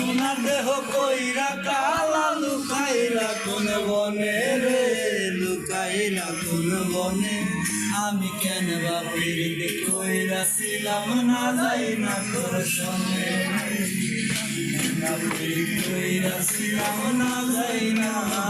সোনার দেহ কইরা কালা লুকাইলা কোন বনে রে? লুকাইলা কোন বনে? আমি কেন বা পিড়িতে কইরা ছিলাম না যাই না তোর সঙ্গে? কইরা ছিলাম না যাই না।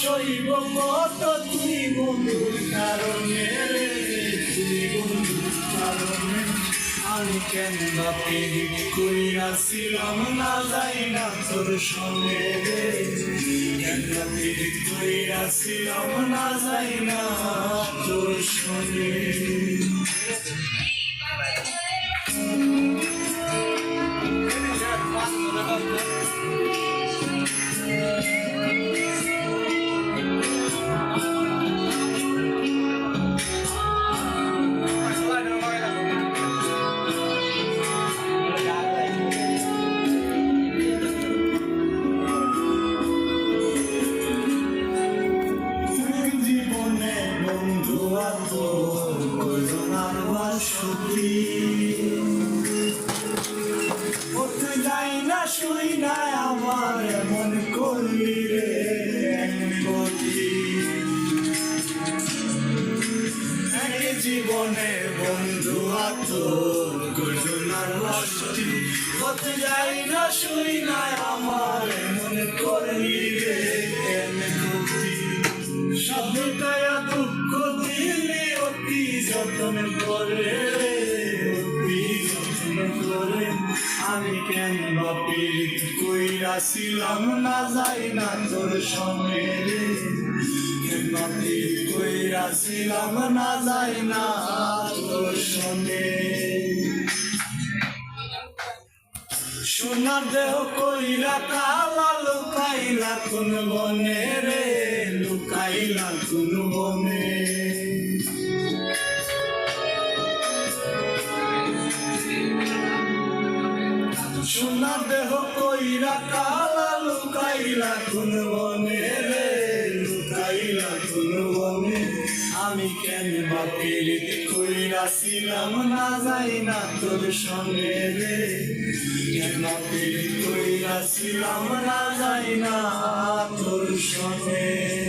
সইব কত তুই বন্ধুর কারণে বন্ধুর কারণে। আমি কেন বা পিড়িত কইরাছিলাম না যাই না তোর সঙ্গে রে। কেন বা পিড়িত কইরাছিলাম না যাই না তোর সঙ্গে। কইরোনার বাসতি ওতে যাই না, শুই না আমার এমন করলি রে জীবনে বন্ধু আতর কইরোনার বাসতি। ওতে যাই না, শুই না আমার এমন করলি রে, এমন যতন করে করে আমি কেন বাপির কইরাছিলাম না যাই না তোর সঙ্গে রে। বাপির কইরাছিলাম না যাই না তোর সঙ্গে। সোনার দেহ কইরা কালা লুকাইলা কোন বনে রে, লুকাইলা কোন বনে। সোনার দেহ কইরা কালা লুকাইলা কোন বনে রে লুকাইলা কোন বনে। আমি কেন বা পীড়িত কইরাছিলাম না যাই না তোর সঙ্গে রে। কেন পীড়িত কইরাছিলাম না যাই না তোর সঙ্গে।